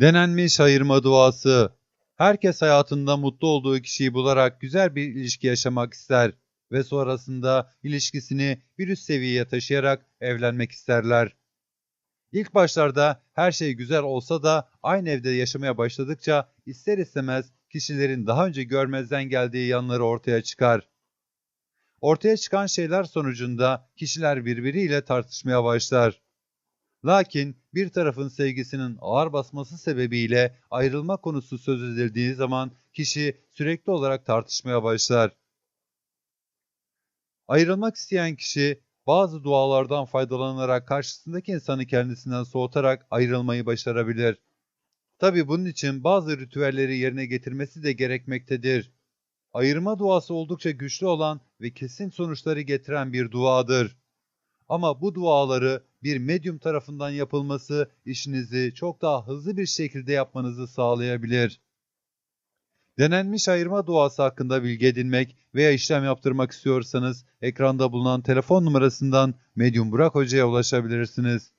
Denenmiş ayırma duası. Herkes hayatında mutlu olduğu kişiyi bularak güzel bir ilişki yaşamak ister ve sonrasında ilişkisini bir üst seviyeye taşıyarak evlenmek isterler. İlk başlarda her şey güzel olsa da aynı evde yaşamaya başladıkça ister istemez kişilerin daha önce görmezden geldiği yanları ortaya çıkar. Ortaya çıkan şeyler sonucunda kişiler birbiriyle tartışmaya başlar. Lakin bir tarafın sevgisinin ağır basması sebebiyle ayrılma konusu söz edildiği zaman kişi sürekli olarak tartışmaya başlar. Ayrılmak isteyen kişi bazı dualardan faydalanarak karşısındaki insanı kendisinden soğutarak ayrılmayı başarabilir. Tabi bunun için bazı ritüelleri yerine getirmesi de gerekmektedir. Ayırma duası oldukça güçlü olan ve kesin sonuçları getiren bir duadır. Ama bu duaları bir medyum tarafından yapılması işinizi çok daha hızlı bir şekilde yapmanızı sağlayabilir. Denenmiş ayırma duası hakkında bilgi edinmek veya işlem yaptırmak istiyorsanız ekranda bulunan telefon numarasından Medyum Burak Hoca'ya ulaşabilirsiniz.